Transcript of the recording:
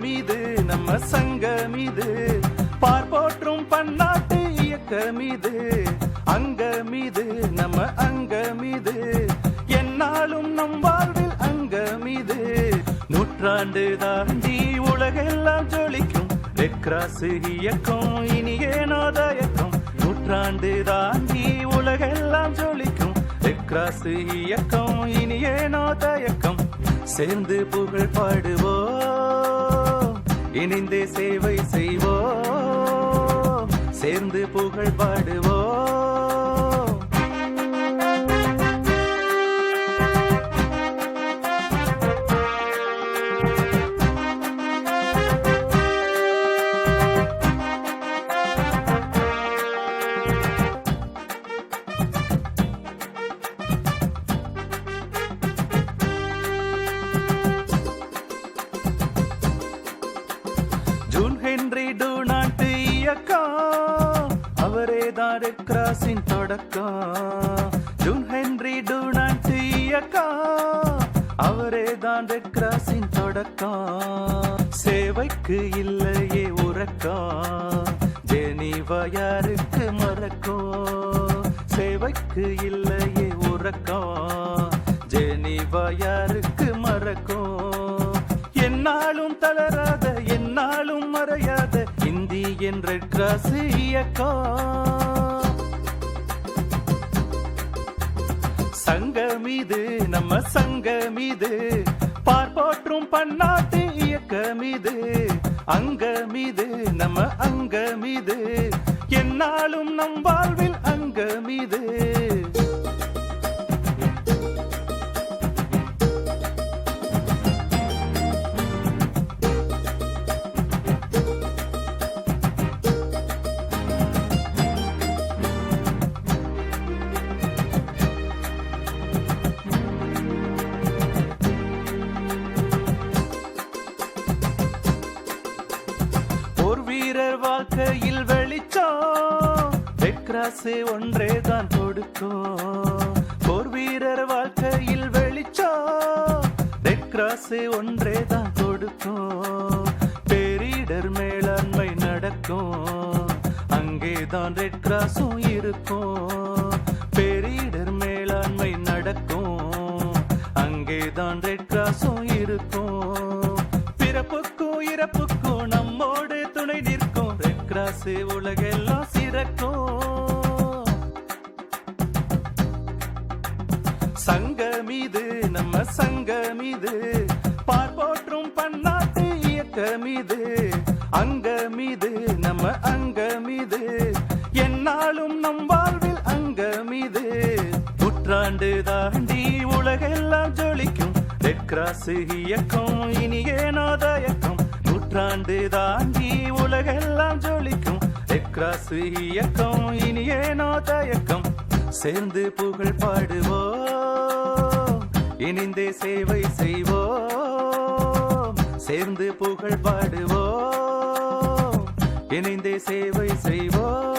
மீது நம்ம சங்க மீது பார்ப்போற்றும் பன்னாட்டு இயக்க மீது அங்க மீது நம்ம அங்க மீது என்னாலும் நம் வாழ்வில் அங்க மீது. நூற்றாண்டு தாண்டி உலகெல்லாம் ஜொலிக்கும் ரெட் கிராஸ் இயக்கம் இனியே ஏனோ நூற்றாண்டு தாண்டி உலகெல்லாம் ஜொலிக்கும் ரெட் கிராஸ் இயக்கம் இனியே ஏனோ சேர்ந்து புகழ் பாடுவோம். இணைந்து சேவை செய்வோம். சேர்ந்து புகழ் பாடுவோம். ஹென்றி டூ நாட்டு இயக்கம் அவரே தான் ரெட் கிராஸின் தொடக்கம் ஜூன் ஹென்றி டூ நாட்டு இயக்கம் அவரே தான் ரெட் கிராஸின் தொடக்கம் சேவைக்கு இல்லையே உறக்கா. ஜெனிவா யாருக்கு மறக்கோ. சேவைக்கு இல்லையே உறக்கா. ஜெனிவா யாருக்கு மறக்கோ. என்னாலும் தளராத என்னாலும் மறையாத என்று கிராஸ் சங்கம் இது நம்ம சங்கம் இது பார்ப்போற்றும் பன்னாட்டு இயக்கமீது அங்கமீது நம்ம அங்கம் இது என்னாலும் நம் வாழ்வில் அங்கமீது. இது வாழ்க்கையில் வெளிச்சம். ரெட் கிராஸ் ஒன்றே தான் கொடுக்கும். போர் வீரர் வாழ்க்கையில் வெளிச்சம். ரெட் கிராஸ் ஒன்றே தான் கொடுக்கும். பேரிடர் மேலாண்மை நடக்கும். அங்கேதான் ரெட் கிராஸும் இருக்கும். பேரிடர் மேலாண்மை நடக்கும். அங்கேதான் ரெட் கிராஸும் இருக்கும். பிறப்புக்கும் இறப்புக்கும் ரெட் உலகெல்லாம் சிறக்கும். சங்கமீது நம்ம சங்கமீது பார்ப்போற்றும் பன்னாட்டு இயக்கமீது அங்கமீது நம்ம அங்கமீது என்னாலும் நம் வாழ்வில் அங்கமீது. புற்றாண்டு தாண்டி உலகெல்லாம் ஜொலிக்கும் ரெட் கிராஸ் இயக்கம் இனியே நாதயக்கம். தயக்கம் நூற்றாண்டு தாண்டி உலகெல்லாம் ஜொலிக்கும் கிராஸ் இயக்கம் இனியே ஏனோ தயக்கம். சேர்ந்து புகழ் பாடுவோம். இணைந்தே சேவை செய்வோம். சேர்ந்து புகழ் பாடுவோம். இணைந்தே சேவை செய்வோம்.